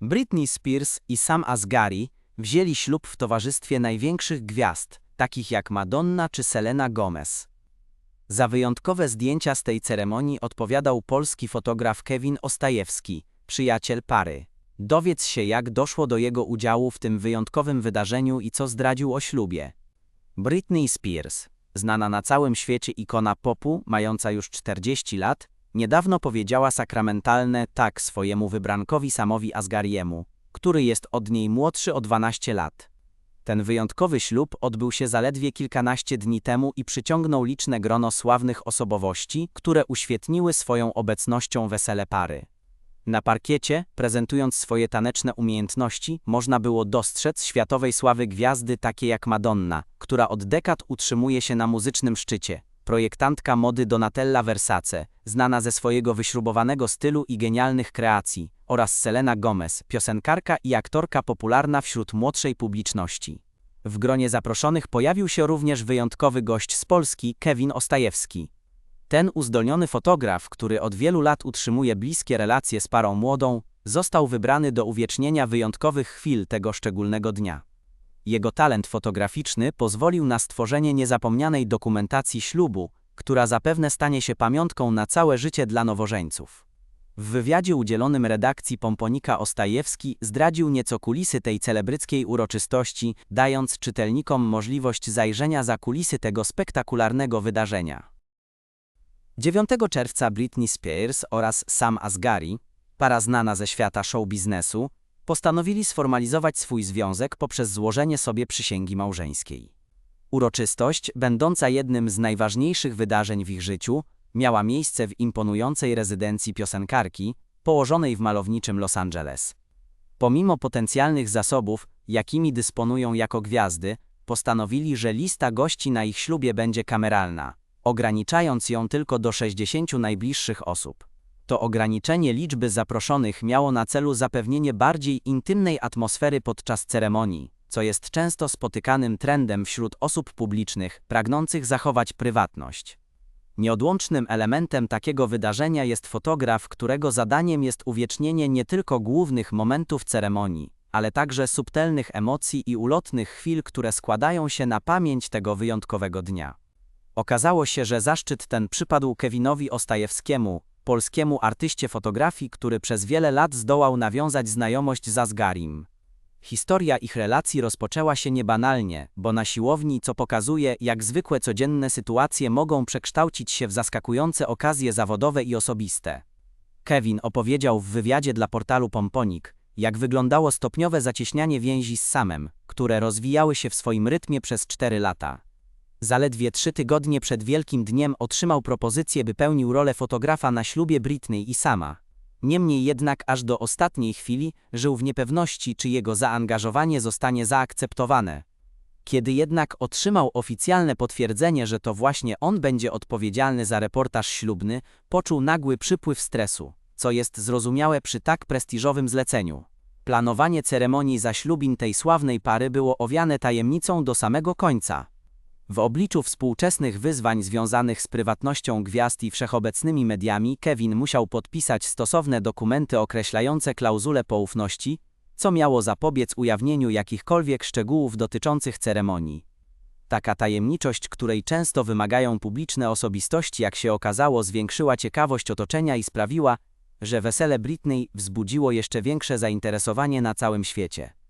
Britney Spears i Sam Asghari wzięli ślub w towarzystwie największych gwiazd, takich jak Madonna czy Selena Gomez. Za wyjątkowe zdjęcia z tej ceremonii odpowiadał polski fotograf Kevin Ostajewski, przyjaciel pary. Dowiedz się, jak doszło do jego udziału w tym wyjątkowym wydarzeniu i co zdradził o ślubie. Britney Spears, znana na całym świecie ikona popu, mająca już 40 lat, niedawno powiedziała sakramentalne tak swojemu wybrankowi Samowi Asgariemu, który jest od niej młodszy o 12 lat. Ten wyjątkowy ślub odbył się zaledwie kilkanaście dni temu i przyciągnął liczne grono sławnych osobowości, które uświetniły swoją obecnością wesele pary. Na parkiecie, prezentując swoje taneczne umiejętności, można było dostrzec światowej sławy gwiazdy takie jak Madonna, która od dekad utrzymuje się na muzycznym szczycie, projektantka mody Donatella Versace, znana ze swojego wyśrubowanego stylu i genialnych kreacji, oraz Selena Gomez, piosenkarka i aktorka popularna wśród młodszej publiczności. W gronie zaproszonych pojawił się również wyjątkowy gość z Polski, Kevin Ostajewski. Ten uzdolniony fotograf, który od wielu lat utrzymuje bliskie relacje z parą młodą, został wybrany do uwiecznienia wyjątkowych chwil tego szczególnego dnia. Jego talent fotograficzny pozwolił na stworzenie niezapomnianej dokumentacji ślubu, która zapewne stanie się pamiątką na całe życie dla nowożeńców. W wywiadzie udzielonym redakcji Pomponika Ostajewski zdradził nieco kulisy tej celebryckiej uroczystości, dając czytelnikom możliwość zajrzenia za kulisy tego spektakularnego wydarzenia. 9 czerwca Britney Spears oraz Sam Asghari, para znana ze świata show biznesu, postanowili sformalizować swój związek poprzez złożenie sobie przysięgi małżeńskiej. Uroczystość, będąca jednym z najważniejszych wydarzeń w ich życiu, miała miejsce w imponującej rezydencji piosenkarki, położonej w malowniczym Los Angeles. Pomimo potencjalnych zasobów, jakimi dysponują jako gwiazdy, postanowili, że lista gości na ich ślubie będzie kameralna, ograniczając ją tylko do 60 najbliższych osób. To ograniczenie liczby zaproszonych miało na celu zapewnienie bardziej intymnej atmosfery podczas ceremonii, co jest często spotykanym trendem wśród osób publicznych pragnących zachować prywatność. Nieodłącznym elementem takiego wydarzenia jest fotograf, którego zadaniem jest uwiecznienie nie tylko głównych momentów ceremonii, ale także subtelnych emocji i ulotnych chwil, które składają się na pamięć tego wyjątkowego dnia. Okazało się, że zaszczyt ten przypadł Kevinowi Ostajewskiemu, polskiemu artyście fotografii, który przez wiele lat zdołał nawiązać znajomość z Asgarim. Historia ich relacji rozpoczęła się niebanalnie, bo na siłowni, co pokazuje, jak zwykłe codzienne sytuacje mogą przekształcić się w zaskakujące okazje zawodowe i osobiste. Kevin opowiedział w wywiadzie dla portalu Pomponik, jak wyglądało stopniowe zacieśnianie więzi z Samem, które rozwijały się w swoim rytmie przez cztery lata. Zaledwie trzy tygodnie przed Wielkim Dniem otrzymał propozycję, by pełnił rolę fotografa na ślubie Britney i Sama. Niemniej jednak aż do ostatniej chwili żył w niepewności, czy jego zaangażowanie zostanie zaakceptowane. Kiedy jednak otrzymał oficjalne potwierdzenie, że to właśnie on będzie odpowiedzialny za reportaż ślubny, poczuł nagły przypływ stresu, co jest zrozumiałe przy tak prestiżowym zleceniu. Planowanie ceremonii zaślubin tej sławnej pary było owiane tajemnicą do samego końca. W obliczu współczesnych wyzwań związanych z prywatnością gwiazd i wszechobecnymi mediami, Kevin musiał podpisać stosowne dokumenty określające klauzule poufności, co miało zapobiec ujawnieniu jakichkolwiek szczegółów dotyczących ceremonii. Taka tajemniczość, której często wymagają publiczne osobistości, jak się okazało, zwiększyła ciekawość otoczenia i sprawiła, że wesele Britney wzbudziło jeszcze większe zainteresowanie na całym świecie.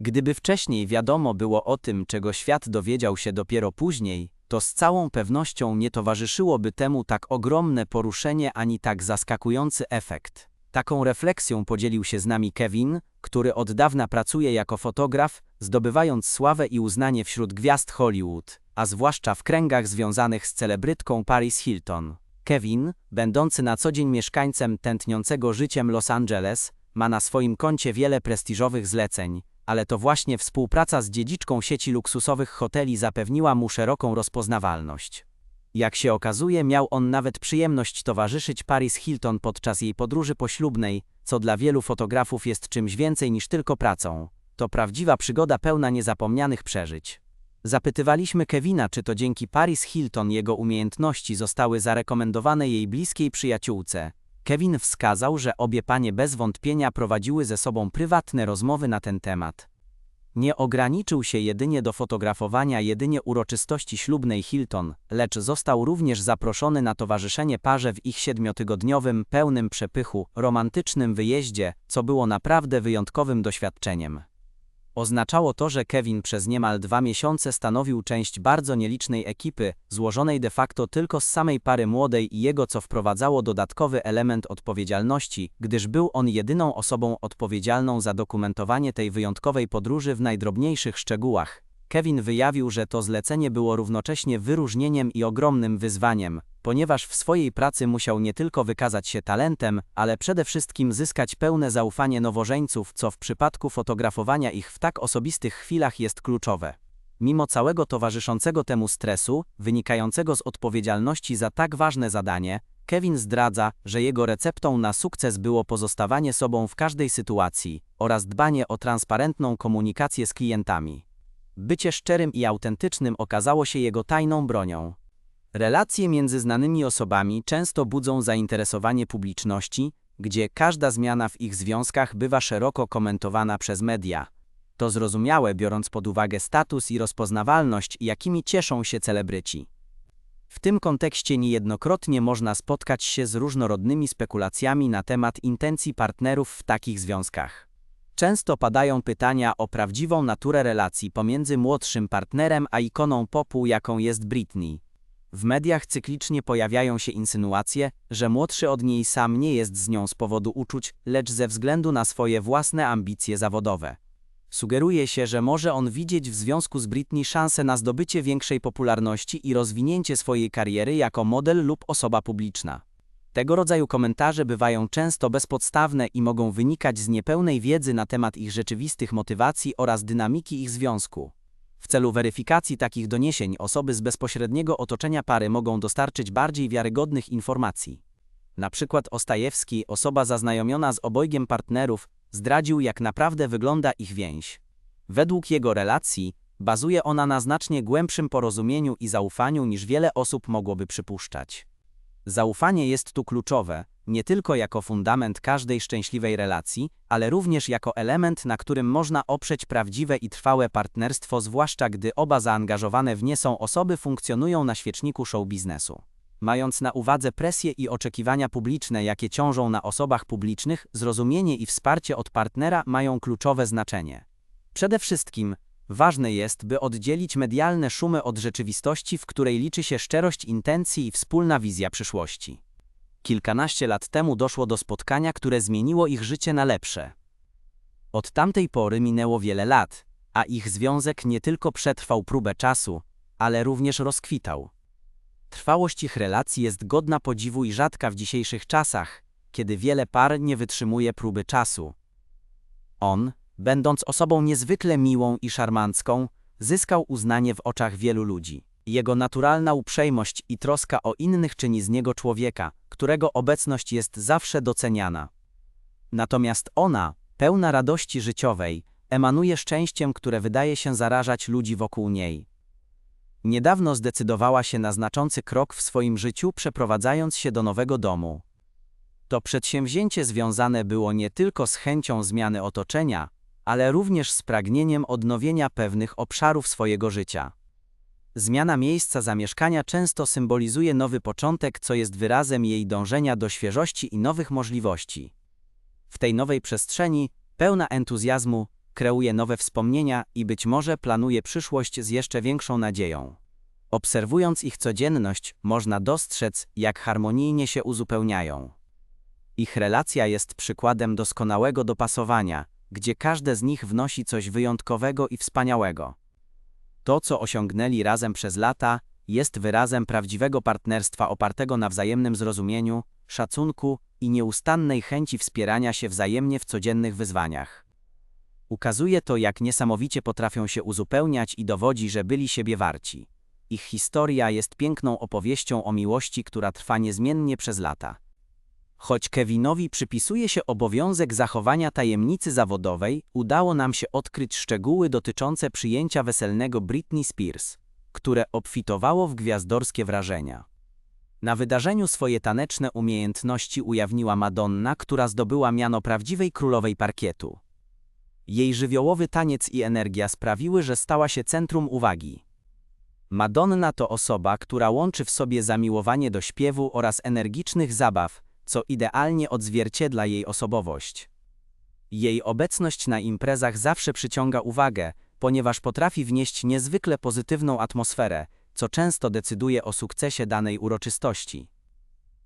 Gdyby wcześniej wiadomo było o tym, czego świat dowiedział się dopiero później, to z całą pewnością nie towarzyszyłoby temu tak ogromne poruszenie ani tak zaskakujący efekt. Taką refleksją podzielił się z nami Kevin, który od dawna pracuje jako fotograf, zdobywając sławę i uznanie wśród gwiazd Hollywood, a zwłaszcza w kręgach związanych z celebrytką Paris Hilton. Kevin, będący na co dzień mieszkańcem tętniącego życiem Los Angeles, ma na swoim koncie wiele prestiżowych zleceń, ale to właśnie współpraca z dziedziczką sieci luksusowych hoteli zapewniła mu szeroką rozpoznawalność. Jak się okazuje, miał on nawet przyjemność towarzyszyć Paris Hilton podczas jej podróży poślubnej, co dla wielu fotografów jest czymś więcej niż tylko pracą. To prawdziwa przygoda pełna niezapomnianych przeżyć. Zapytywaliśmy Kevina, czy to dzięki Paris Hilton jego umiejętności zostały zarekomendowane jej bliskiej przyjaciółce. Kevin wskazał, że obie panie bez wątpienia prowadziły ze sobą prywatne rozmowy na ten temat. Nie ograniczył się jedynie do fotografowania jedynie uroczystości ślubnej Hilton, lecz został również zaproszony na towarzyszenie parze w ich siedmiotygodniowym, pełnym przepychu, romantycznym wyjeździe, co było naprawdę wyjątkowym doświadczeniem. Oznaczało to, że Kevin przez niemal dwa miesiące stanowił część bardzo nielicznej ekipy, złożonej de facto tylko z samej pary młodej i jego, co wprowadzało dodatkowy element odpowiedzialności, gdyż był on jedyną osobą odpowiedzialną za dokumentowanie tej wyjątkowej podróży w najdrobniejszych szczegółach. Kevin wyjawił, że to zlecenie było równocześnie wyróżnieniem i ogromnym wyzwaniem, ponieważ w swojej pracy musiał nie tylko wykazać się talentem, ale przede wszystkim zyskać pełne zaufanie nowożeńców, co w przypadku fotografowania ich w tak osobistych chwilach jest kluczowe. Mimo całego towarzyszącego temu stresu, wynikającego z odpowiedzialności za tak ważne zadanie, Kevin zdradza, że jego receptą na sukces było pozostawanie sobą w każdej sytuacji oraz dbanie o transparentną komunikację z klientami. Bycie szczerym i autentycznym okazało się jego tajną bronią. Relacje między znanymi osobami często budzą zainteresowanie publiczności, gdzie każda zmiana w ich związkach bywa szeroko komentowana przez media. To zrozumiałe, biorąc pod uwagę status i rozpoznawalność, jakimi cieszą się celebryci. W tym kontekście niejednokrotnie można spotkać się z różnorodnymi spekulacjami na temat intencji partnerów w takich związkach. Często padają pytania o prawdziwą naturę relacji pomiędzy młodszym partnerem a ikoną popu, jaką jest Britney. W mediach cyklicznie pojawiają się insynuacje, że młodszy od niej sam nie jest z nią z powodu uczuć, lecz ze względu na swoje własne ambicje zawodowe. Sugeruje się, że może on widzieć w związku z Britney szansę na zdobycie większej popularności i rozwinięcie swojej kariery jako model lub osoba publiczna. Tego rodzaju komentarze bywają często bezpodstawne i mogą wynikać z niepełnej wiedzy na temat ich rzeczywistych motywacji oraz dynamiki ich związku. W celu weryfikacji takich doniesień osoby z bezpośredniego otoczenia pary mogą dostarczyć bardziej wiarygodnych informacji. Na przykład Ostajewski, osoba zaznajomiona z obojgiem partnerów, zdradził jak naprawdę wygląda ich więź. Według jego relacji, bazuje ona na znacznie głębszym porozumieniu i zaufaniu niż wiele osób mogłoby przypuszczać. Zaufanie jest tu kluczowe, nie tylko jako fundament każdej szczęśliwej relacji, ale również jako element, na którym można oprzeć prawdziwe i trwałe partnerstwo, zwłaszcza gdy oba zaangażowane w nie są osoby funkcjonują na świeczniku show biznesu. Mając na uwadze presje i oczekiwania publiczne, jakie ciążą na osobach publicznych, zrozumienie i wsparcie od partnera mają kluczowe znaczenie. Przede wszystkim, ważne jest, by oddzielić medialne szumy od rzeczywistości, w której liczy się szczerość intencji i wspólna wizja przyszłości. Kilkanaście lat temu doszło do spotkania, które zmieniło ich życie na lepsze. Od tamtej pory minęło wiele lat, a ich związek nie tylko przetrwał próbę czasu, ale również rozkwitał. Trwałość ich relacji jest godna podziwu i rzadka w dzisiejszych czasach, kiedy wiele par nie wytrzymuje próby czasu. On, będąc osobą niezwykle miłą i szarmancką, zyskał uznanie w oczach wielu ludzi. Jego naturalna uprzejmość i troska o innych czyni z niego człowieka, którego obecność jest zawsze doceniana. Natomiast ona, pełna radości życiowej, emanuje szczęściem, które wydaje się zarażać ludzi wokół niej. Niedawno zdecydowała się na znaczący krok w swoim życiu, przeprowadzając się do nowego domu. To przedsięwzięcie związane było nie tylko z chęcią zmiany otoczenia, ale również z pragnieniem odnowienia pewnych obszarów swojego życia. Zmiana miejsca zamieszkania często symbolizuje nowy początek, co jest wyrazem jej dążenia do świeżości i nowych możliwości. W tej nowej przestrzeni, pełna entuzjazmu, kreuje nowe wspomnienia i być może planuje przyszłość z jeszcze większą nadzieją. Obserwując ich codzienność, można dostrzec, jak harmonijnie się uzupełniają. Ich relacja jest przykładem doskonałego dopasowania, gdzie każde z nich wnosi coś wyjątkowego i wspaniałego. To, co osiągnęli razem przez lata, jest wyrazem prawdziwego partnerstwa opartego na wzajemnym zrozumieniu, szacunku i nieustannej chęci wspierania się wzajemnie w codziennych wyzwaniach. Ukazuje to, jak niesamowicie potrafią się uzupełniać i dowodzi, że byli siebie warci. Ich historia jest piękną opowieścią o miłości, która trwa niezmiennie przez lata. Choć Kevinowi przypisuje się obowiązek zachowania tajemnicy zawodowej, udało nam się odkryć szczegóły dotyczące przyjęcia weselnego Britney Spears, które obfitowało w gwiazdorskie wrażenia. Na wydarzeniu swoje taneczne umiejętności ujawniła Madonna, która zdobyła miano prawdziwej królowej parkietu. Jej żywiołowy taniec i energia sprawiły, że stała się centrum uwagi. Madonna to osoba, która łączy w sobie zamiłowanie do śpiewu oraz energicznych zabaw, co idealnie odzwierciedla jej osobowość. Jej obecność na imprezach zawsze przyciąga uwagę, ponieważ potrafi wnieść niezwykle pozytywną atmosferę, co często decyduje o sukcesie danej uroczystości.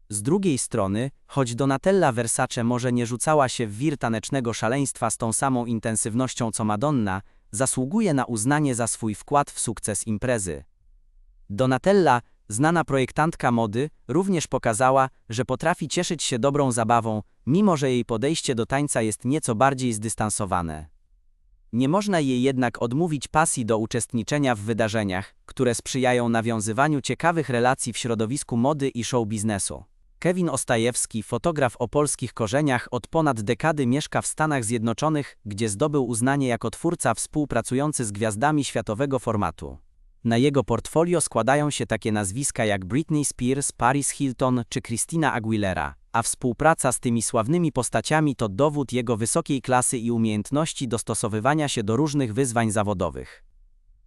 Z drugiej strony, choć Donatella Versace może nie rzucała się w wir tanecznego szaleństwa z tą samą intensywnością co Madonna, zasługuje na uznanie za swój wkład w sukces imprezy. Donatella, znana projektantka mody, również pokazała, że potrafi cieszyć się dobrą zabawą, mimo że jej podejście do tańca jest nieco bardziej zdystansowane. Nie można jej jednak odmówić pasji do uczestniczenia w wydarzeniach, które sprzyjają nawiązywaniu ciekawych relacji w środowisku mody i show biznesu. Kevin Ostajewski, fotograf o polskich korzeniach, od ponad dekady mieszka w Stanach Zjednoczonych, gdzie zdobył uznanie jako twórca współpracujący z gwiazdami światowego formatu. Na jego portfolio składają się takie nazwiska jak Britney Spears, Paris Hilton czy Christina Aguilera, a współpraca z tymi sławnymi postaciami to dowód jego wysokiej klasy i umiejętności dostosowywania się do różnych wyzwań zawodowych.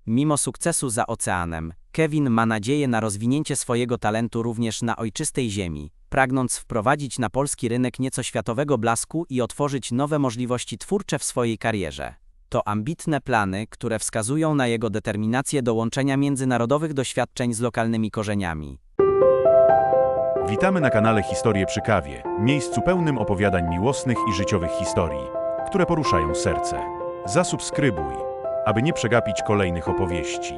Mimo sukcesu za oceanem, Kevin ma nadzieję na rozwinięcie swojego talentu również na ojczystej ziemi, pragnąc wprowadzić na polski rynek nieco światowego blasku i otworzyć nowe możliwości twórcze w swojej karierze. To ambitne plany, które wskazują na jego determinację do łączenia międzynarodowych doświadczeń z lokalnymi korzeniami. Witamy na kanale Historie przy kawie, miejscu pełnym opowiadań miłosnych i życiowych historii, które poruszają serce. Zasubskrybuj, aby nie przegapić kolejnych opowieści.